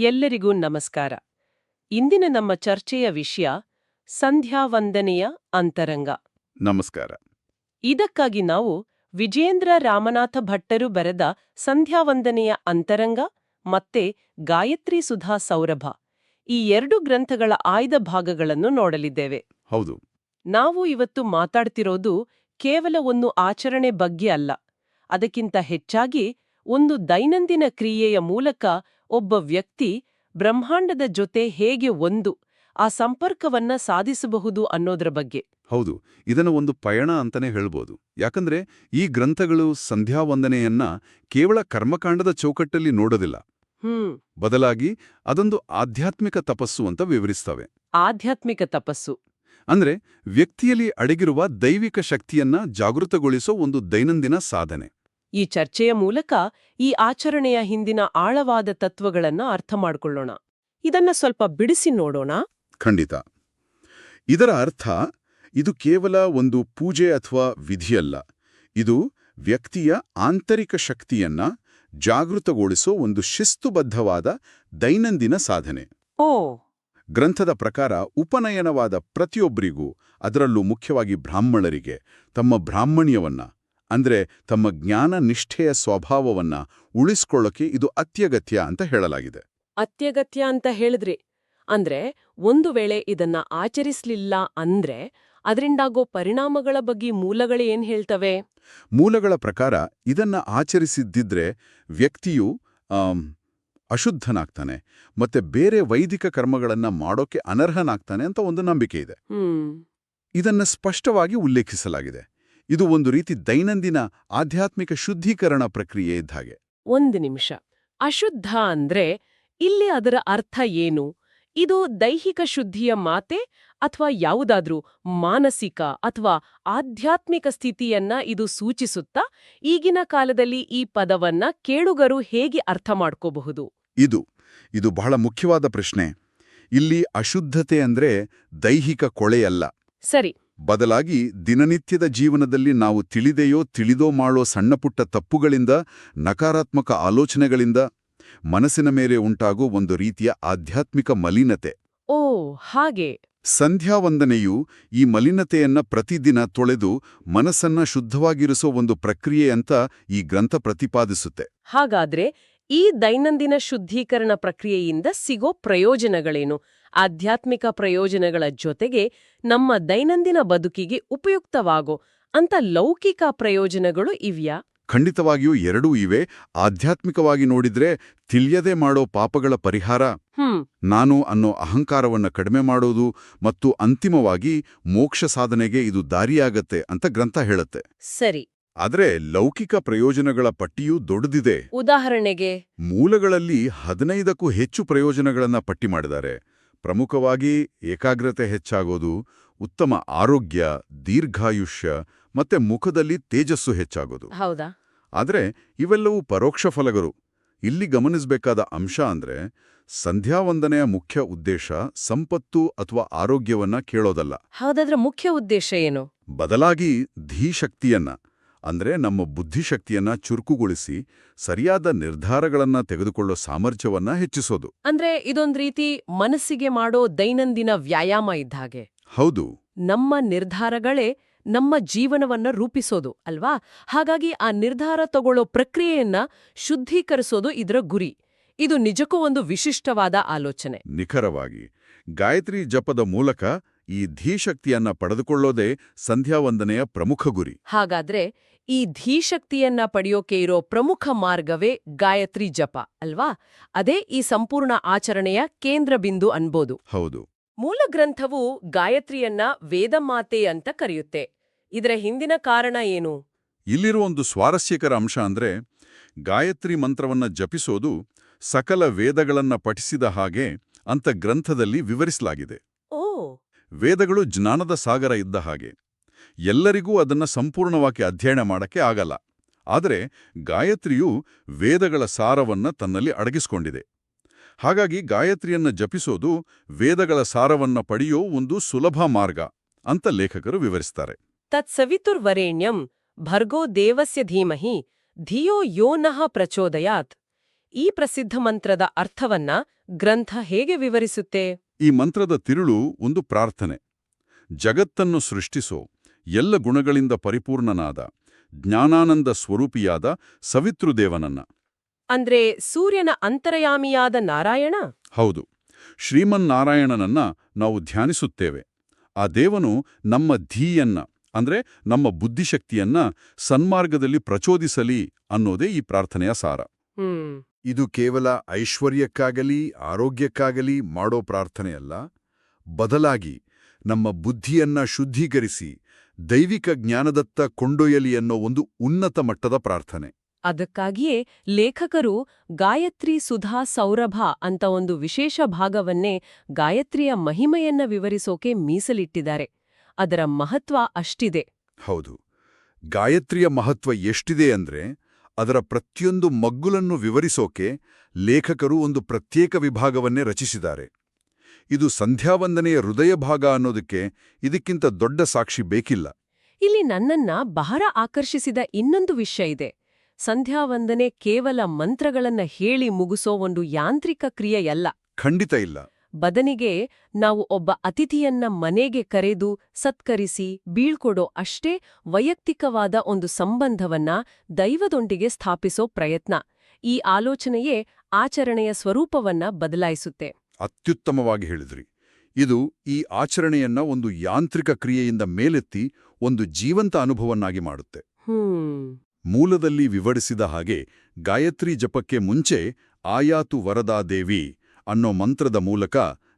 ಎಲ್ಲರಿಗೂ ನಮಸ್ಕಾರ. ಇಂದಿನ ನಮ್ಮ ಚರ್ಚೆಯ ವಿಷಯ ಸಂಧ್ಯಾವಂದನೆಯ ಅಂತರಂಗ. ನಮಸ್ಕಾರ. ಇದಕ್ಕಾಗಿ ನಾವು ವಿಜೇಂದ್ರ ರಾಮನಾಥ ಭಟ್ಟರು ಬರೆದ ಸಂಧ್ಯಾವಂದನೆಯ ಅಂತರಂಗ ಮತ್ತೆ ಗಾಯತ್ರಿ ಸುಧಾ ಸೌರಭ ಈ ಎರಡು ಗ್ರಂಥಗಳ ಆಯ್ದ ಭಾಗಗಳನ್ನು ನೋಡಲಿದ್ದೇವೆ. ಹೌದು. ನಾವು ಇವತ್ತು ಮಾತಾಡ್ತಿರೋದು ಕೇವಲ ಒಂದು ಆಚರಣೆ ಬಗ್ಗೆ ಅಲ್ಲ. ಅದಕ್ಕಿಂತ ಹೆಚ್ಚಾಗಿ ಒಂದು ದೈನಂದಿನ ಕ್ರಿಯೆಯ ಮೂಲಕ ಒಬ್ಬ ವ್ಯಕ್ತಿ ಬ್ರಹ್ಮಾಂಡದ ಜೊತೆ ಹೇಗೆ ಒಂದು ಆ ಸಂಪರ್ಕವನ್ನ ಸಾಧಿಸಬಹುದು ಅನ್ನೋದ್ರ ಬಗ್ಗೆ. ಹೌದು ಇದನ್ನು ಒಂದು ಪಯಣ ಅಂತಾನೆ ಹೇಳ್ಬೋದು. ಯಾಕಂದ್ರೆ ಈ ಗ್ರಂಥಗಳು ಸಂಧ್ಯಾವಂದನೆಯನ್ನ ಕೇವಲ ಕರ್ಮಕಾಂಡದ ಚೌಕಟ್ಟಲ್ಲಿ ನೋಡೋದಿಲ್ಲ. ಹ್ಮ್. ಬದಲಾಗಿ ಅದೊಂದು ಆಧ್ಯಾತ್ಮಿಕ ತಪಸ್ಸು ಅಂತ ವಿವರಿಸ್ತವೆ. ಆಧ್ಯಾತ್ಮಿಕ ತಪಸ್ಸು. ಅಂದ್ರೆ ವ್ಯಕ್ತಿಯಲ್ಲಿ ಅಡಗಿರುವ ದೈವಿಕ ಶಕ್ತಿಯನ್ನ ಜಾಗೃತಗೊಳಿಸೋ ಒಂದು ದೈನಂದಿನ ಸಾಧನೆ. ಈ ಚರ್ಚೆಯ ಮೂಲಕ ಈ ಆಚರಣೆಯ ಹಿಂದಿನ ಆಳವಾದ ತತ್ವಗಳನ್ನು ಅರ್ಥ ಮಾಡಿಕೊಳ್ಳೋಣ. ಇದನ್ನ ಸ್ವಲ್ಪ ಬಿಡಿಸಿ ನೋಡೋಣ. ಖಂಡಿತ. ಇದರ ಅರ್ಥ ಇದು ಕೇವಲ ಒಂದು ಪೂಜೆ ಅಥವಾ ವಿಧಿಯಲ್ಲ. ಇದು ವ್ಯಕ್ತಿಯ ಆಂತರಿಕ ಶಕ್ತಿಯನ್ನ ಜಾಗೃತಗೊಳಿಸೋ ಒಂದು ಶಿಸ್ತುಬದ್ಧವಾದ ದೈನಂದಿನ ಸಾಧನೆ. ಓ! ಗ್ರಂಥದ ಪ್ರಕಾರ ಉಪನಯನವಾದ ಪ್ರತಿಯೊಬ್ಬರಿಗೂ ಅದರಲ್ಲೂ ಮುಖ್ಯವಾಗಿ ಬ್ರಾಹ್ಮಣರಿಗೆ ತಮ್ಮ ಬ್ರಾಹ್ಮಣ್ಯವನ್ನ ಅಂದ್ರೆ ತಮ್ಮ ಜ್ಞಾನ ನಿಷ್ಠೆಯ ಸ್ವಭಾವವನ್ನ ಉಳಿಸ್ಕೊಳ್ಳೋಕೆ ಇದು ಅತ್ಯಗತ್ಯ ಅಂತ ಹೇಳಲಾಗಿದೆ. ಅತ್ಯಗತ್ಯ ಅಂತ ಹೇಳಿದ್ರಿ. ಅಂದ್ರೆ ಒಂದು ವೇಳೆ ಇದನ್ನ ಆಚರಿಸ್ಲಿಲ್ಲ ಅಂದ್ರೆ ಅದರಿಂದಾಗೋ ಪರಿಣಾಮಗಳ ಬಗ್ಗೆ ಮೂಲಗಳು ಏನ್ ಹೇಳ್ತವೆ? ಮೂಲಗಳ ಪ್ರಕಾರ ಇದನ್ನ ಆಚರಿಸಿದ್ದಿದ್ರೆ ವ್ಯಕ್ತಿಯು ಅಶುದ್ಧನಾಗ್ತಾನೆ ಮತ್ತೆ ಬೇರೆ ವೈದಿಕ ಕರ್ಮಗಳನ್ನ ಮಾಡೋಕೆ ಅನರ್ಹನಾಗ್ತಾನೆ ಅಂತ ಒಂದು ನಂಬಿಕೆ ಇದೆ. ಇದನ್ನ ಸ್ಪಷ್ಟವಾಗಿ ಉಲ್ಲೇಖಿಸಲಾಗಿದೆ. ಇದು ಒಂದು ರೀತಿ ದೈನಂದಿನ ಆಧ್ಯಾತ್ಮಿಕ ಶುದ್ಧೀಕರಣ ಪ್ರಕ್ರಿಯೆ ಇದ್ದ ಹಾಗೆ. ಒಂದು ನಿಮಿಷ. ಅಶುದ್ಧ ಅಂದ್ರೆ ಇಲ್ಲಿ ಅದರ ಅರ್ಥ ಏನು? ಇದು ದೈಹಿಕ ಶುದ್ಧಿಯ ಮಾತೆ ಅಥವಾ ಯಾವುದಾದ್ರೂ ಮಾನಸಿಕ ಅಥವಾ ಆಧ್ಯಾತ್ಮಿಕ ಸ್ಥಿತಿಯನ್ನ ಇದು ಸೂಚಿಸುತ್ತಾ ಈಗಿನ ಕಾಲದಲ್ಲಿ ಈ ಪದವನ್ನ ಕೇಳುಗರು ಹೇಗೆ ಅರ್ಥ ಮಾಡ್ಕೋಬಹುದು? ಇದು ಇದು ಬಹಳ ಮುಖ್ಯವಾದ ಪ್ರಶ್ನೆ. ಇಲ್ಲಿ ಅಶುದ್ಧತೆ ಅಂದ್ರೆ ದೈಹಿಕ ಕೊಳೆಯಲ್ಲ. ಸರಿ. ಬದಲಾಗಿ ದಿನನಿತ್ಯದ ಜೀವನದಲ್ಲಿ ನಾವು ತಿಳಿದೆಯೋ ತಿಳಿದೋ ಮಾಡೋ ಸಣ್ಣಪುಟ್ಟ ತಪ್ಪುಗಳಿಂದ ನಕಾರಾತ್ಮಕ ಆಲೋಚನೆಗಳಿಂದ ಮನಸ್ಸಿನ ಮೇಲೆ ಉಂಟಾಗೋ ಒಂದು ರೀತಿಯ ಆಧ್ಯಾತ್ಮಿಕ ಮಲಿನತೆ. ಓ ಹಾಗೆ. ಸಂಧ್ಯಾವಂದನೆಯು ಈ ಮಲಿನತೆಯನ್ನ ಪ್ರತಿದಿನ ತೊಳೆದು ಮನಸ್ಸನ್ನ ಶುದ್ಧವಾಗಿರಿಸೋ ಒಂದು ಪ್ರಕ್ರಿಯೆ ಅಂತ ಈ ಗ್ರಂಥ ಪ್ರತಿಪಾದಿಸುತ್ತೆ. ಹಾಗಾದ್ರೆ ಈ ದೈನಂದಿನ ಶುದ್ಧೀಕರಣ ಪ್ರಕ್ರಿಯೆಯಿಂದ ಸಿಗೋ ಪ್ರಯೋಜನಗಳೇನು? ಆಧ್ಯಾತ್ಮಿಕ ಪ್ರಯೋಜನಗಳ ಜೊತೆಗೆ ನಮ್ಮ ದೈನಂದಿನ ಬದುಕಿಗೆ ಉಪಯುಕ್ತವಾಗೋ ಅಂತ ಲೌಕಿಕ ಪ್ರಯೋಜನಗಳು ಇವ್ಯಾ? ಖಂಡಿತವಾಗಿಯೂ ಎರಡೂ ಇವೆ. ಆಧ್ಯಾತ್ಮಿಕವಾಗಿ ನೋಡಿದ್ರೆ ತಿಳಿಯದೆ ಮಾಡೋ ಪಾಪಗಳ ಪರಿಹಾರ. ನಾನು ಅನ್ನೋ ಅಹಂಕಾರವನ್ನ ಕಡಿಮೆ ಮಾಡೋದು ಮತ್ತು ಅಂತಿಮವಾಗಿ ಮೋಕ್ಷ ಸಾಧನೆಗೆ ಇದು ದಾರಿಯಾಗತ್ತೆ ಅಂತ ಗ್ರಂಥ ಹೇಳುತ್ತೆ. ಸರಿ. ಆದರೆ ಲೌಕಿಕ ಪ್ರಯೋಜನಗಳ ಪಟ್ಟಿಯೂ ದೊಡ್ಡದಿದೆ. ಉದಾಹರಣೆಗೆ? ಮೂಲಗಳಲ್ಲಿ ಹದಿನೈದಕ್ಕೂ ಹೆಚ್ಚು ಪ್ರಯೋಜನಗಳನ್ನ ಪಟ್ಟಿ ಮಾಡಿದ್ದಾರೆ. ಪ್ರಮುಖವಾಗಿ ಏಕಾಗ್ರತೆ ಹೆಚ್ಚಾಗೋದು ಉತ್ತಮ ಆರೋಗ್ಯ ದೀರ್ಘಾಯುಷ್ಯ ಮತ್ತೆ ಮುಖದಲ್ಲಿ ತೇಜಸ್ಸು ಹೆಚ್ಚಾಗೋದು. ಹೌದಾ? ಆದರೆ ಇವೆಲ್ಲವೂ ಪರೋಕ್ಷ ಫಲಗಳು. ಇಲ್ಲಿ ಗಮನಿಸಬೇಕಾದ ಅಂಶ ಅಂದ್ರೆ ಸಂಧ್ಯಾವಂದನೆಯ ಮುಖ್ಯ ಉದ್ದೇಶ ಸಂಪತ್ತು ಅಥವಾ ಆರೋಗ್ಯವನ್ನ ಕೇಳೋದಲ್ಲ. ಹೌದಾದ್ರೆ ಮುಖ್ಯ ಉದ್ದೇಶ ಏನು? ಬದಲಾಗಿ ಧೀಶಕ್ತಿಯನ್ನ. ಅಂದ್ರೆ ನಮ್ಮ ಬುದ್ಧಿಶಕ್ತಿಯನ್ನ ಚುರುಕುಗೊಳಿಸಿ ಸರಿಯಾದ ನಿರ್ಧಾರಗಳನ್ನ ತೆಗೆದುಕೊಳ್ಳೋ ಸಾಮರ್ಥ್ಯವನ್ನ ಹೆಚ್ಚಿಸೋದು. ಅಂದ್ರೆ ಇದೊಂದ್ ರೀತಿ ಮನಸ್ಸಿಗೆ ಮಾಡೋ ದೈನಂದಿನ ವ್ಯಾಯಾಮ ಇದ್ದ ಹಾಗೆ. ಹೌದು. ನಮ್ಮ ನಿರ್ಧಾರಗಳೇ ನಮ್ಮ ಜೀವನವನ್ನ ರೂಪಿಸೋದು ಅಲ್ವಾ? ಹಾಗಾಗಿ ಆ ನಿರ್ಧಾರ ತಗೊಳ್ಳೋ ಪ್ರಕ್ರಿಯೆಯನ್ನ ಶುದ್ಧೀಕರಿಸೋದು ಇದರ ಗುರಿ. ಇದು ನಿಜಕ್ಕೂ ಒಂದು ವಿಶಿಷ್ಟವಾದ ಆಲೋಚನೆ. ನಿಖರವಾಗಿ. ಗಾಯತ್ರಿ ಜಪದ ಮೂಲಕ ಈ ಧೀಶಕ್ತಿಯನ್ನ ಪಡೆದುಕೊಳ್ಳೋದೇ ಸಂಧ್ಯಾವಂದನೆಯ ಪ್ರಮುಖ ಗುರಿ. ಹಾಗಾದ್ರೆ ಈ ಧೀಶಕ್ತಿಯನ್ನ ಪಡೆಯೋಕೆ ಇರೋ ಪ್ರಮುಖ ಮಾರ್ಗವೇ ಗಾಯತ್ರಿ ಜಪ ಅಲ್ವಾ? ಅದೇ ಈ ಸಂಪೂರ್ಣ ಆಚರಣೆಯ ಕೇಂದ್ರ ಬಿಂದು ಅನ್ಬೋದು. ಹೌದು. ಮೂಲ ಗ್ರಂಥವು ಗಾಯತ್ರಿಯನ್ನ ವೇದಮಾತೆ ಅಂತ ಕರೆಯುತ್ತೆ. ಇದರ ಹಿಂದಿನ ಕಾರಣ ಏನು? ಇಲ್ಲಿರುವ ಒಂದು ಸ್ವಾರಸ್ಯಕರ ಅಂಶ ಅಂದ್ರೆ ಗಾಯತ್ರಿ ಮಂತ್ರವನ್ನ ಜಪಿಸೋದು ಸಕಲ ವೇದಗಳನ್ನ ಪಠಿಸಿದ ಹಾಗೆ ಅಂತ ಗ್ರಂಥದಲ್ಲಿ ವಿವರಿಸಲಾಗಿದೆ. ಓ! ವೇದಗಳು ಜ್ಞಾನದ ಸಾಗರ ಇದ್ದ ಹಾಗೆ. ಎಲ್ಲರಿಗೂ ಅದನ್ನು ಸಂಪೂರ್ಣವಾಗಿ ಅಧ್ಯಯನ ಮಾಡಕ್ಕೆ ಆಗಲ್ಲ. ಆದರೆ ಗಾಯತ್ರಿಯು ವೇದಗಳ ಸಾರವನ್ನು ತನ್ನಲ್ಲಿ ಅಡಗಿಸ್ಕೊಂಡಿದೆ. ಹಾಗಾಗಿ ಗಾಯತ್ರಿಯನ್ನು ಜಪಿಸೋದು ವೇದಗಳ ಸಾರವನ್ನು ಪಡೆಯೋ ಒಂದು ಸುಲಭ ಮಾರ್ಗ ಅಂತ ಲೇಖಕರು ವಿವರಿಸ್ತಾರೆ. ತತ್ಸವಿತುರ್ವರೇಣ್ಯಂ ಭರ್ಗೋ ದೇವಸ್ಯ ಧೀಮಹಿ ಧಿಯೋ ಯೋ ನಃ ಪ್ರಚೋದಯಾತ್. ಈ ಪ್ರಸಿದ್ಧ ಮಂತ್ರದ ಅರ್ಥವನ್ನ ಗ್ರಂಥ ಹೇಗೆ ವಿವರಿಸುತ್ತೆ? ಈ ಮಂತ್ರದ ತಿರುಳು ಒಂದು ಪ್ರಾರ್ಥನೆ. ಜಗತ್ತನ್ನು ಸೃಷ್ಟಿಸೋ ಎಲ್ಲ ಗುಣಗಳಿಂದ ಪರಿಪೂರ್ಣನಾದ ಜ್ಞಾನಾನಂದ ಸ್ವರೂಪಿಯಾದ ಸವಿತೃದೇವನನ್ನ. ಅಂದ್ರೆ ಸೂರ್ಯನ ಅಂತರ್ಯಾಮಿಯಾದ ನಾರಾಯಣ? ಹೌದು. ಶ್ರೀಮನ್ನಾರಾಯಣನನ್ನ ನಾವು ಧ್ಯಾನಿಸುತ್ತೇವೆ. ಆ ದೇವನು ನಮ್ಮ ಧೀಯನ್ನ ಅಂದ್ರೆ ನಮ್ಮ ಬುದ್ಧಿಶಕ್ತಿಯನ್ನ ಸನ್ಮಾರ್ಗದಲ್ಲಿ ಪ್ರಚೋದಿಸಲಿ ಅನ್ನೋದೇ ಈ ಪ್ರಾರ್ಥನೆಯ ಸಾರ. ಇದು ಕೇವಲ ಐಶ್ವರ್ಯಕ್ಕಾಗಲಿ ಆರೋಗ್ಯಕ್ಕಾಗಲಿ ಮಾಡೋ ಪ್ರಾರ್ಥನೆಯಲ್ಲ ಬದಲಾಗಿ ನಮ್ಮ ಬುದ್ಧಿಯನ್ನ ಶುದ್ಧೀಕರಿಸಿ ದೈವಿಕ ಜ್ಞಾನದತ್ತ ಕೊಂಡೊಯ್ಯಲಿ ಅನ್ನೋ ಒಂದು ಉನ್ನತ ಮಟ್ಟದ ಪ್ರಾರ್ಥನೆ. ಅದಕ್ಕಾಗಿಯೇ ಲೇಖಕರು ಗಾಯತ್ರಿ ಸುಧಾ ಸೌರಭ ಅಂತ ಒಂದು ವಿಶೇಷ ಭಾಗವನ್ನೇ ಗಾಯತ್ರಿಯ ಮಹಿಮೆಯನ್ನ ವಿವರಿಸೋಕೆ ಮೀಸಲಿಟ್ಟಿದ್ದಾರೆ. ಅದರ ಮಹತ್ವ ಅಷ್ಟಿದೆ. ಹೌದು. ಗಾಯತ್ರಿಯ ಮಹತ್ವ ಎಷ್ಟಿದೆ ಅಂದ್ರೆ ಅದರ ಪ್ರತಿಯೊಂದು ಮಗ್ಗುಲನ್ನು ವಿವರಿಸೋಕೆ ಲೇಖಕರು ಒಂದು ಪ್ರತ್ಯೇಕ ವಿಭಾಗವನ್ನೇ ರಚಿಸಿದ್ದಾರೆ. ಇದು ಸಂಧ್ಯಾವಂದನೆಯ ಹೃದಯ ಭಾಗ ಅನ್ನೋದಕ್ಕೆ ಇದಕ್ಕಿಂತ ದೊಡ್ಡ ಸಾಕ್ಷಿ ಬೇಕಿಲ್ಲ. ಇಲ್ಲಿ ನನ್ನನ್ನ ಬಹಳ ಆಕರ್ಷಿಸಿದ ಇನ್ನೊಂದು ವಿಷಯ ಇದೆ. ಸಂಧ್ಯಾವಂದನೆ ಕೇವಲ ಮಂತ್ರಗಳನ್ನ ಹೇಳಿ ಮುಗಿಸೋ ಒಂದು ಯಾಂತ್ರಿಕ ಕ್ರಿಯೆಯಲ್ಲ. ಖಂಡಿತ ಇಲ್ಲ. ಬದನಿಗೆ ನಾವು ಒಬ್ಬ ಅತಿಥಿಯನ್ನ ಮನೆಗೆ ಕರೆದು ಸತ್ಕರಿಸಿ ಬೀಳ್ಕೊಡೋ ಅಷ್ಟೇ ವೈಯಕ್ತಿಕವಾದ ಒಂದು ಸಂಬಂಧವನ್ನ ದೈವದೊಂದಿಗೆ ಸ್ಥಾಪಿಸೋ ಪ್ರಯತ್ನ. ಈ ಆಲೋಚನೆಯೇ ಆಚರಣೆಯ ಸ್ವರೂಪವನ್ನ ಬದಲಾಯಿಸುತ್ತೆ. ಅತ್ಯುತ್ತಮವಾಗಿ ಹೇಳಿದ್ರಿ. ಇದು ಈ ಆಚರಣೆಯನ್ನ ಒಂದು ಯಾಂತ್ರಿಕ ಕ್ರಿಯೆಯಿಂದ ಮೇಲೆತ್ತಿ ಒಂದು ಜೀವಂತ ಅನುಭವನ್ನಾಗಿ ಮಾಡುತ್ತೆ. ಮೂಲದಲ್ಲಿ ವಿವರಿಸಿದ ಹಾಗೆ ಗಾಯತ್ರಿ ಜಪಕ್ಕೆ ಮುಂಚೆ ಆಯಾತು ವರದಾ ದೇವಿ ಅನ್ನೋ ಮಂತ್ರದ ಮೂಲಕ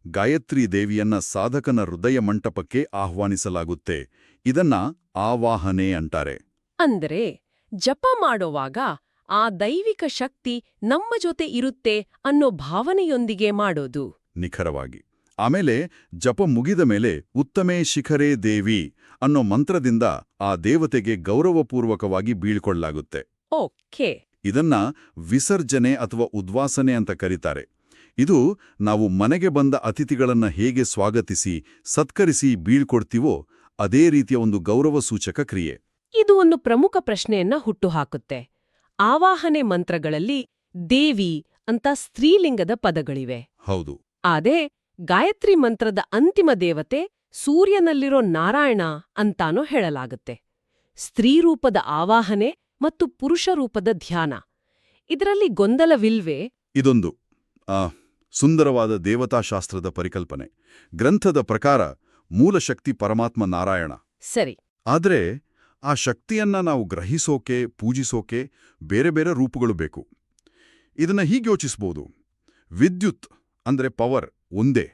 ಗಾಯತ್ರಿ ದೇವಿಯನ್ನ ಸಾಧಕನ ಹೃದಯ ಮಂಟಪಕ್ಕೆ ಆಹ್ವಾನಿಸಲಾಗುತ್ತೆ. ಇದನ್ನ ಆವಾಹನೆ ಅಂತಾರೆ. ಅಂದರೆ ಜಪ ಮಾಡೋವಾಗ ಆ ದೈವಿಕ ಶಕ್ತಿ ನಮ್ಮ ಜೊತೆ ಇರುತ್ತೆ ಅನ್ನೋ ಭಾವನೆಯೊಂದಿಗೆ ಮಾಡೋದು. ನಿಖರವಾಗಿ. ಆಮೇಲೆ ಜಪ ಮುಗಿದ ಮೇಲೆ ಉತ್ತಮೇ ಶಿಖರೇ ದೇವಿ ಅನ್ನೋ ಮಂತ್ರದಿಂದ ಆ ದೇವತೆಗೆ ಗೌರವಪೂರ್ವಕವಾಗಿ ಬೀಳ್ಕೊಳ್ಳಲಾಗುತ್ತೆ ಓಕೆ. ಇದನ್ನ ವಿಸರ್ಜನೆ ಅಥವಾ ಉದ್ವಾಸನೆ ಅಂತ ಕರೀತಾರೆ. ಇದು ನಾವು ಮನೆಗೆ ಬಂದ ಅತಿಥಿಗಳನ್ನು ಹೇಗೆ ಸ್ವಾಗತಿಸಿ ಸತ್ಕರಿಸಿ ಬೀಳ್ಕೊಡ್ತೀವೋ ಅದೇ ರೀತಿಯ ಒಂದು ಗೌರವ ಸೂಚಕ ಕ್ರಿಯೆ. ಇದು ಒಂದು ಪ್ರಮುಖ ಪ್ರಶ್ನೆಯನ್ನ ಹುಟ್ಟುಹಾಕುತ್ತೆ. ಆವಾಹನೆ ಮಂತ್ರಗಳಲ್ಲಿ ದೇವಿ ಅಂತ ಸ್ತ್ರೀಲಿಂಗದ ಪದಗಳಿವೆ. ಹೌದು. ಆದೇ ಗಾಯತ್ರಿ ಮಂತ್ರದ ಅಂತಿಮ ದೇವತೆ ಸೂರ್ಯನಲ್ಲಿರೋ ನಾರಾಯಣ ಅಂತಾನೂ ಹೇಳಲಾಗುತ್ತೆ. ಸ್ತ್ರೀರೂಪದ ಆವಾಹನೆ ಮತ್ತು ಪುರುಷ ರೂಪದ ಧ್ಯಾನ. ಇದರಲ್ಲಿ ಗೊಂದಲವಿಲ್ವೇ? ಇದೊಂದು. ಆ, ಸುಂದರವಾದ ದೇವತಾಶಾಸ್ತ್ರದ ಪರಿಕಲ್ಪನೆ. ಗ್ರಂಥದ ಪ್ರಕಾರ ಮೂಲ ಶಕ್ತಿ ಪರಮಾತ್ಮ ನಾರಾಯಣ. ಸರಿ. ಆದರೆ ಆ ಶಕ್ತಿಯನ್ನ ನಾವು ಗ್ರಹಿಸೋಕೆ ಪೂಜಿಸೋಕೆ ಬೇರೆ ಬೇರೆ ರೂಪಗಳು ಬೇಕು. ಇದನ್ನ ಹೀಗೆ ಯೋಚಿಸ್ಬೋದು. ವಿದ್ಯುತ್ ಅಂದ್ರೆ ಪವರ್ ಒಂದೇ.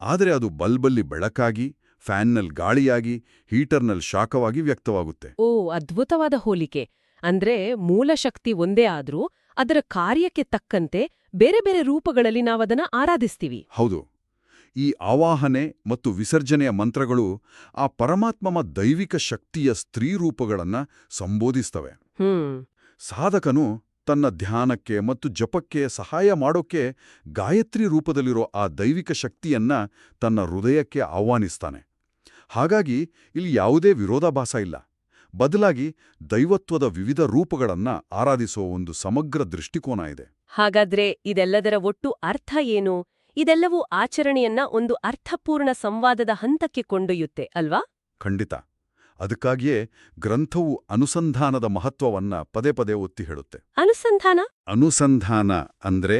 ಆದರೆ ಅದು ಬಲ್ಬಲ್ಲಿ ಬೆಳಕಾಗಿ ಫ್ಯಾನ್ನಲ್ಲಿ ಗಾಳಿಯಾಗಿ ಹೀಟರ್ನಲ್ಲಿ ಶಾಖವಾಗಿ ವ್ಯಕ್ತವಾಗುತ್ತೆ. ಓ ಅದ್ಭುತವಾದ ಹೋಲಿಕೆ. ಅಂದ್ರೆ ಮೂಲ ಶಕ್ತಿ ಒಂದೇ ಆದ್ರೂ ಅದರ ಕಾರ್ಯಕ್ಕೆ ತಕ್ಕಂತೆ ಬೇರೆ ಬೇರೆ ರೂಪಗಳಲ್ಲಿ ನಾವದನ್ನ ಆರಾಧಿಸ್ತೀವಿ. ಹೌದು. ಈ ಆವಾಹನೆ ಮತ್ತು ವಿಸರ್ಜನೆಯ ಮಂತ್ರಗಳು ಆ ಪರಮಾತ್ಮಮ ದೈವಿಕ ಶಕ್ತಿಯ ಸ್ತ್ರೀ ರೂಪಗಳನ್ನ ಸಂಬೋಧಿಸ್ತವೆ. ಸಾಧಕನು ತನ್ನ ಧ್ಯಾನಕ್ಕೆ ಮತ್ತು ಜಪಕ್ಕೆ ಸಹಾಯ ಮಾಡೋಕೆ ಗಾಯತ್ರಿ ರೂಪದಲ್ಲಿರೋ ಆ ದೈವಿಕ ಶಕ್ತಿಯನ್ನ ತನ್ನ ಹೃದಯಕ್ಕೆ ಆಹ್ವಾನಿಸ್ತಾನೆ. ಹಾಗಾಗಿ ಇಲ್ಲಿ ಯಾವುದೇ ವಿರೋಧಾಭಾಸ ಇಲ್ಲ. ಬದಲಾಗಿ ದೈವತ್ವದ ವಿವಿಧ ರೂಪಗಳನ್ನ ಆರಾಧಿಸುವ ಒಂದು ಸಮಗ್ರ ದೃಷ್ಟಿಕೋನ ಇದೆ. ಹಾಗಾದ್ರೆ ಇದೆಲ್ಲದರ ಒಟ್ಟು ಅರ್ಥ ಏನು? ಇದೆಲ್ಲವೂ ಆಚರಣೆಯನ್ನ ಒಂದು ಅರ್ಥಪೂರ್ಣ ಸಂವಾದದ ಹಂತಕ್ಕೆ ಕೊಂಡೊಯ್ಯುತ್ತೆ ಅಲ್ವಾ? ಖಂಡಿತ. ಅದಕ್ಕಾಗಿಯೇ ಗ್ರಂಥವು ಅನುಸಂಧಾನದ ಮಹತ್ವವನ್ನ ಪದೇ ಪದೇ ಒತ್ತಿ ಹೇಳುತ್ತೆ. ಅನುಸಂಧಾನ? ಅನುಸಂಧಾನ ಅಂದ್ರೆ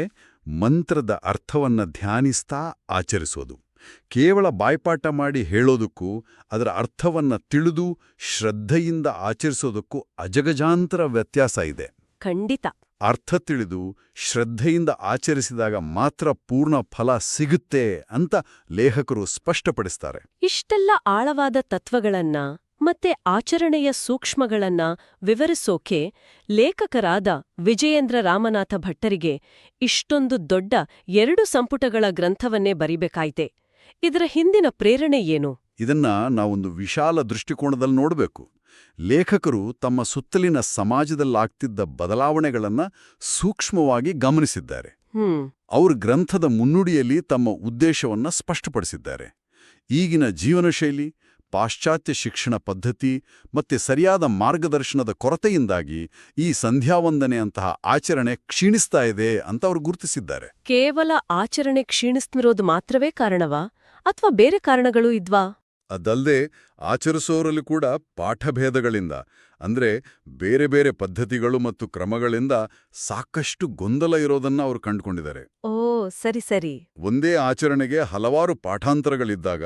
ಮಂತ್ರದ ಅರ್ಥವನ್ನ ಧ್ಯಾನಿಸ್ತಾ ಆಚರಿಸೋದು. ಕೇವಲ ಬಾಯ್ಪಾಠ ಮಾಡಿ ಹೇಳೋದಕ್ಕೂ ಅದರ ಅರ್ಥವನ್ನ ತಿಳಿದು ಶ್ರದ್ಧೆಯಿಂದ ಆಚರಿಸೋದಕ್ಕೂ ಅಜಗಜಾಂತರ ವ್ಯತ್ಯಾಸ ಇದೆ. ಖಂಡಿತ. ಅರ್ಥ ತಿಳಿದು ಶ್ರದ್ಧೆಯಿಂದ ಆಚರಿಸಿದಾಗ ಮಾತ್ರ ಪೂರ್ಣ ಫಲ ಸಿಗುತ್ತೆ ಅಂತ ಲೇಖಕರು ಸ್ಪಷ್ಟಪಡಿಸ್ತಾರೆ. ಇಷ್ಟೆಲ್ಲ ಆಳವಾದ ತತ್ವಗಳನ್ನ ಮತ್ತೆ ಆಚರಣೆಯ ಸೂಕ್ಷ್ಮಗಳನ್ನ ವಿವರಿಸೋಕೆ ಲೇಖಕರಾದ ವಿಜಯೇಂದ್ರ ರಾಮನಾಥ ಭಟ್ಟರಿಗೆ ಇಷ್ಟೊಂದು ದೊಡ್ಡ ಎರಡು ಸಂಪುಟಗಳ ಗ್ರಂಥವನ್ನೇ ಬರಿಬೇಕಾಯ್ತೆ. ಇದರ ಹಿಂದಿನ ಪ್ರೇರಣೆ ಏನು? ಇದನ್ನ ನಾವೊಂದು ವಿಶಾಲ ದೃಷ್ಟಿಕೋನದಲ್ಲಿ ನೋಡಬೇಕು. ಲೇಖಕರು ತಮ್ಮ ಸುತ್ತಲಿನ ಸಮಾಜದಲ್ಲಾಗ್ತಿದ್ದ ಬದಲಾವಣೆಗಳನ್ನ ಸೂಕ್ಷ್ಮವಾಗಿ ಗಮನಿಸಿದ್ದಾರೆ. ಅವ್ರ ಗ್ರಂಥದ ಮುನ್ನುಡಿಯಲ್ಲಿ ತಮ್ಮ ಉದ್ದೇಶವನ್ನ ಸ್ಪಷ್ಟಪಡಿಸಿದ್ದಾರೆ. ಈಗಿನ ಜೀವನಶೈಲಿ ಪಾಶ್ಚಾತ್ಯ ಶಿಕ್ಷಣ ಪದ್ಧತಿ ಮತ್ತೆ ಸರಿಯಾದ ಮಾರ್ಗದರ್ಶನದ ಕೊರತೆಯಿಂದಾಗಿ ಈ ಸಂಧ್ಯಾವಂದನೆ ಅಂತಹ ಆಚರಣೆ ಕ್ಷೀಣಿಸ್ತಾ ಇದೆ ಅಂತ ಅವರು ಗುರುತಿಸಿದ್ದಾರೆ. ಕೇವಲ ಆಚರಣೆ ಕ್ಷೀಣಿಸ್ತಿರೋದು ಮಾತ್ರವೇ ಕಾರಣವಾ? ಅಥವಾ ಬೇರೆ ಕಾರಣಗಳು ಇದ್ವಾ? ಅದಲ್ಲದೆ ಆಚರಿಸೋರಲ್ಲಿ ಕೂಡ ಪಾಠಭೇದಗಳಿಂದ ಅಂದ್ರೆ ಬೇರೆ ಬೇರೆ ಪದ್ಧತಿಗಳು ಮತ್ತು ಕ್ರಮಗಳಿಂದ ಸಾಕಷ್ಟು ಗೊಂದಲ ಇರೋದನ್ನ ಅವರು ಕಂಡುಕೊಂಡಿದ್ದಾರೆ. ಓ ಸರಿ ಸರಿ. ಒಂದೇ ಆಚರಣೆಗೆ ಹಲವಾರು ಪಾಠಾಂತರಗಳಿದ್ದಾಗ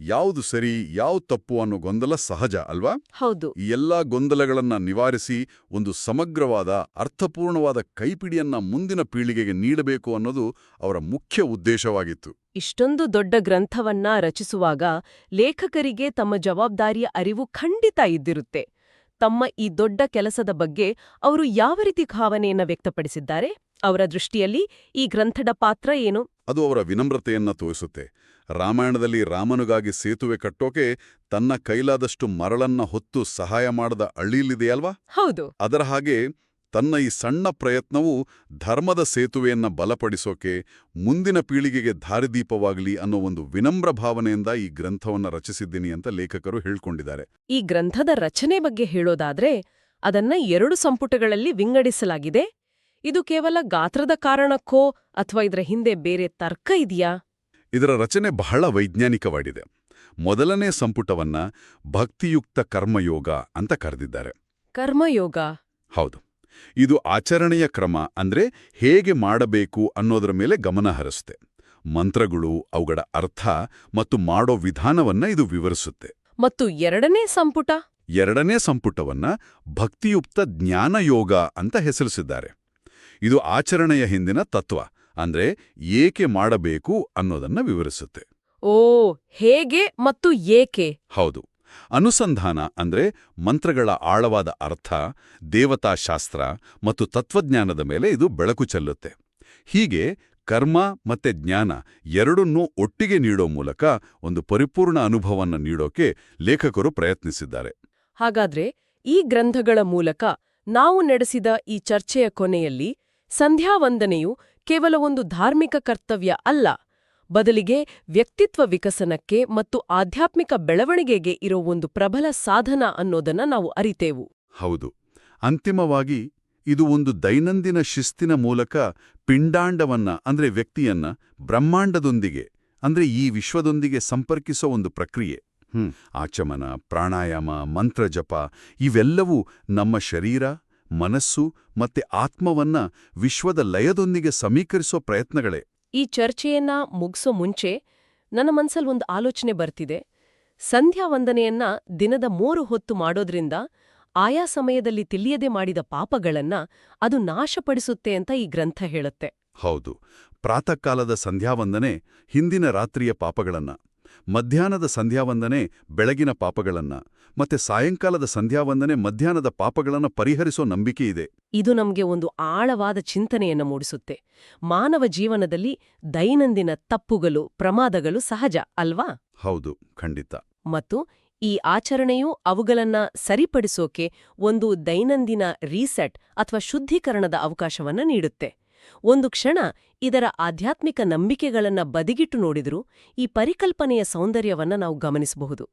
ಯಾವುದು ಸರಿ ಯಾವುದು ತಪ್ಪು ಅನ್ನೋ ಗೊಂದಲ ಸಹಜ ಅಲ್ವಾ? ಹೌದು. ಈ ಎಲ್ಲಾ ಗೊಂದಲಗಳನ್ನ ನಿವಾರಿಸಿ ಒಂದು ಸಮಗ್ರವಾದ ಅರ್ಥಪೂರ್ಣವಾದ ಕೈಪಿಡಿಯನ್ನ ಮುಂದಿನ ಪೀಳಿಗೆಗೆ ನೀಡಬೇಕು ಅನ್ನೋದು ಅವರ ಮುಖ್ಯ ಉದ್ದೇಶವಾಗಿತ್ತು. ಇಷ್ಟೊಂದು ದೊಡ್ಡ ಗ್ರಂಥವನ್ನ ರಚಿಸುವಾಗ ಲೇಖಕರಿಗೆ ತಮ್ಮ ಜವಾಬ್ದಾರಿಯ ಅರಿವು ಖಂಡಿತ ಇದ್ದಿರುತ್ತೆ. ತಮ್ಮ ಈ ದೊಡ್ಡ ಕೆಲಸದ ಬಗ್ಗೆ ಅವರು ಯಾವ ರೀತಿ ಭಾವನೆಯನ್ನ ವ್ಯಕ್ತಪಡಿಸಿದ್ದಾರೆ? ಅವರ ದೃಷ್ಟಿಯಲ್ಲಿ ಈ ಗ್ರಂಥದ ಪಾತ್ರ ಏನು? ಅದು ಅವರ ವಿನಮ್ರತೆಯನ್ನ ತೋರಿಸುತ್ತೆ. ರಾಮಾಯಣದಲ್ಲಿ ರಾಮನುಗಾಗಿ ಸೇತುವೆ ಕಟ್ಟೋಕೆ ತನ್ನ ಕೈಲಾದಷ್ಟು ಮರಳನ್ನ ಹೊತ್ತು ಸಹಾಯ ಮಾಡದ ಅಳ್ಳಿಲಿದೆಯಲ್ವಾ ಹೌದು. ಅದರ ಹಾಗೆ ತನ್ನ ಈ ಸಣ್ಣ ಪ್ರಯತ್ನವು ಧರ್ಮದ ಸೇತುವೆಯನ್ನ ಬಲಪಡಿಸೋಕೆ ಮುಂದಿನ ಪೀಳಿಗೆಗೆ ದಾರಿದೀಪವಾಗಲಿ ಅನ್ನೋ ಒಂದು ವಿನಮ್ರ ಭಾವನೆಯಿಂದ ಈ ಗ್ರಂಥವನ್ನ ರಚಿಸಿದ್ದೀನಿ ಅಂತ ಲೇಖಕರು ಹೇಳ್ಕೊಂಡಿದ್ದಾರೆ. ಈ ಗ್ರಂಥದ ರಚನೆ ಬಗ್ಗೆ ಹೇಳೋದಾದ್ರೆ ಅದನ್ನ ಎರಡು ಸಂಪುಟಗಳಲ್ಲಿ ವಿಂಗಡಿಸಲಾಗಿದೆ. ಇದು ಕೇವಲ ಗಾತ್ರದ ಕಾರಣಕ್ಕೋ ಅಥವಾ ಇದರ ಹಿಂದೆ ಬೇರೆ ತರ್ಕ ಇದೆಯಾ? ಇದರ ರಚನೆ ಬಹಳ ವೈಜ್ಞಾನಿಕವಾಗಿದೆ. ಮೊದಲನೇ ಸಂಪುಟವನ್ನ ಭಕ್ತಿಯುಕ್ತ ಕರ್ಮಯೋಗ ಅಂತ ಕರೆದಿದ್ದಾರೆ. ಕರ್ಮಯೋಗ? ಹೌದು. ಇದು ಆಚರಣೆಯ ಕ್ರಮ ಅಂದ್ರೆ ಹೇಗೆ ಮಾಡಬೇಕು ಅನ್ನೋದರ ಮೇಲೆ ಗಮನ ಹರಿಸುತ್ತೆ. ಮಂತ್ರಗಳು ಅವುಗಳ ಅರ್ಥ ಮತ್ತು ಮಾಡೋ ವಿಧಾನವನ್ನ ಇದು ವಿವರಿಸುತ್ತೆ. ಮತ್ತು ಎರಡನೇ ಸಂಪುಟ? ಎರಡನೇ ಸಂಪುಟವನ್ನ ಭಕ್ತಿಯುಕ್ತ ಜ್ಞಾನಯೋಗ ಅಂತ ಹೆಸರಿಸಿದ್ದಾರೆ. ಇದು ಆಚರಣೆಯ ಹಿಂದಿನ ತತ್ವ. ಅಂದ್ರೆ ಏಕೆ ಮಾಡಬೇಕು ಅನ್ನೋದನ್ನ ವಿವರಿಸುತ್ತೆ. ಓ ಹೇಗೆ ಮತ್ತು ಏಕೆ? ಹೌದು. ಅನುಸಂಧಾನ ಅಂದ್ರೆ ಮಂತ್ರಗಳ ಆಳವಾದ ಅರ್ಥ ದೇವತಾಶಾಸ್ತ್ರ ಮತ್ತು ತತ್ವಜ್ಞಾನದ ಮೇಲೆ ಇದು ಬೆಳಕು ಚೆಲ್ಲುತ್ತೆ. ಹೀಗೆ ಕರ್ಮ ಮತ್ತೆ ಜ್ಞಾನ ಎರಡನ್ನೂ ಒಟ್ಟಿಗೆ ನೀಡೋ ಮೂಲಕ ಒಂದು ಪರಿಪೂರ್ಣ ಅನುಭವನ್ನ ನೀಡೋಕೆ ಲೇಖಕರು ಪ್ರಯತ್ನಿಸಿದ್ದಾರೆ. ಹಾಗಾದ್ರೆ ಈ ಗ್ರಂಥಗಳ ಮೂಲಕ ನಾವು ನಡೆಸಿದ ಈ ಚರ್ಚೆಯ ಕೊನೆಯಲ್ಲಿ ಸಂಧ್ಯಾವಂದನೆಯು ಕೇವಲ ಒಂದು ಧಾರ್ಮಿಕ ಕರ್ತವ್ಯ ಅಲ್ಲ, ಬದಲಿಗೆ ವ್ಯಕ್ತಿತ್ವ ವಿಕಸನಕ್ಕೆ ಮತ್ತು ಆಧ್ಯಾತ್ಮಿಕ ಬೆಳವಣಿಗೆಗೆ ಇರೋ ಒಂದು ಪ್ರಬಲ ಸಾಧನ ಅನ್ನೋದನ್ನ ನಾವು ಅರಿತೇವು. ಹೌದು. ಅಂತಿಮವಾಗಿ ಇದು ಒಂದು ದೈನಂದಿನ ಶಿಸ್ತಿನ ಮೂಲಕ ಪಿಂಡಾಂಡವನ್ನ, ಅಂದ್ರೆ ವ್ಯಕ್ತಿಯನ್ನ ಬ್ರಹ್ಮಾಂಡದೊಂದಿಗೆ, ಅಂದ್ರೆ ಈ ವಿಶ್ವದೊಂದಿಗೆ ಸಂಪರ್ಕಿಸೋ ಒಂದು ಪ್ರಕ್ರಿಯೆ. ಆಚಮನ, ಪ್ರಾಣಾಯಾಮ, ಮಂತ್ರಜಪ ಇವೆಲ್ಲವೂ ನಮ್ಮ ಶರೀರ ಮನಸ್ಸು ಮತ್ತೆ ಆತ್ಮವನ್ನ ವಿಶ್ವದ ಲಯದೊಂದಿಗೆ ಸಮೀಕರಿಸೋ ಪ್ರಯತ್ನಗಳೇ. ಈ ಚರ್ಚೆಯನ್ನ ಮುಗಿಸೋ ಮುಂಚೆ ನನ್ನ ಮನ್ಸಲ್ ಒಂದು ಆಲೋಚನೆ ಬರ್ತಿದೆ. ಸಂಧ್ಯಾ ವಂದನೆಯನ್ನ ದಿನದ ಮೂರು ಹೊತ್ತು ಮಾಡೋದ್ರಿಂದ ಆಯಾ ಸಮಯದಲ್ಲಿ ತಿಳಿಯದೆ ಮಾಡಿದ ಪಾಪಗಳನ್ನ ಅದು ನಾಶಪಡಿಸುತ್ತೆ ಅಂತ ಈ ಗ್ರಂಥ ಹೇಳುತ್ತೆ. ಹೌದು. ಪ್ರಾತಃಕಾಲದ ಸಂಧ್ಯಾವಂದನೆ ಹಿಂದಿನ ರಾತ್ರಿಯ ಪಾಪಗಳನ್ನ. ಮಧ್ಯಾಹ್ನದ ಸಂಧ್ಯಾವಂದನೆ ಬೆಳಗಿನ ಪಾಪಗಳನ್ನ ಮತ್ತೆ ಸಾಯಂಕಾಲದ ಸಂಧ್ಯಾವಂದನೆ ಮಧ್ಯಾಹ್ನದ ಪಾಪಗಳನ್ನು ಪರಿಹರಿಸೋ ನಂಬಿಕೆ ಇದೆ. ಇದು ನಮಗೆ ಒಂದು ಆಳವಾದ ಚಿಂತನೆಯನ್ನು ಮೂಡಿಸುತ್ತೆ. ಮಾನವ ಜೀವನದಲ್ಲಿ ದೈನಂದಿನ ತಪ್ಪುಗಳು ಪ್ರಮಾದಗಳು ಸಹಜ ಅಲ್ವಾ? ಹೌದು ಖಂಡಿತ. ಮತ್ತು ಈ ಆಚರಣೆಯು ಅವುಗಳನ್ನ ಸರಿಪಡಿಸೋಕೆ ಒಂದು ದೈನಂದಿನ ರೀಸೆಟ್ ಅಥವಾ ಶುದ್ಧೀಕರಣದ ಅವಕಾಶವನ್ನ ನೀಡುತ್ತೆ. ಒಂದು ಕ್ಷಣ ಇದರ ಆಧ್ಯಾತ್ಮಿಕ ನಂಬಿಕೆಗಳನ್ನ ಬದಿಗಿಟ್ಟು ನೋಡಿದ್ರೂ ಈ ಪರಿಕಲ್ಪನೆಯ ಸೌಂದರ್ಯವನ್ನ ನಾವು ಗಮನಿಸಬಹುದು.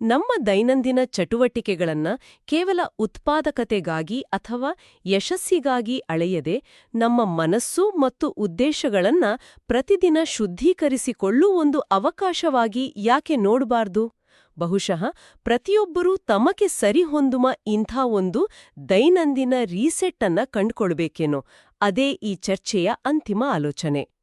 ನಮ್ಮ ದೈನಂದಿನ ಚಟುವಟಿಕೆಗಳನ್ನ ಕೇವಲ ಉತ್ಪಾದಕತೆಗಾಗಿ ಅಥವಾ ಯಶಸ್ಸಿಗಾಗಿ ಅಳೆಯದೆ ನಮ್ಮ ಮನಸ್ಸು ಮತ್ತು ಉದ್ದೇಶಗಳನ್ನ ಪ್ರತಿದಿನ ಶುದ್ಧೀಕರಿಸಿಕೊಳ್ಳುವ ಒಂದು ಅವಕಾಶವಾಗಿ ಯಾಕೆ ನೋಡಬಾರ್ದು? ಬಹುಶಃ ಪ್ರತಿಯೊಬ್ಬರೂ ತಮಗೆ ಸರಿಹೊಂದುಮ ಇಂಥ ಒಂದು ದೈನಂದಿನ ರೀಸೆಟ್ ಅನ್ನ ಕಂಡುಕೊಳ್ಬೇಕೇನೋ. ಅದೇ ಈ ಚರ್ಚೆಯ ಅಂತಿಮ ಆಲೋಚನೆ.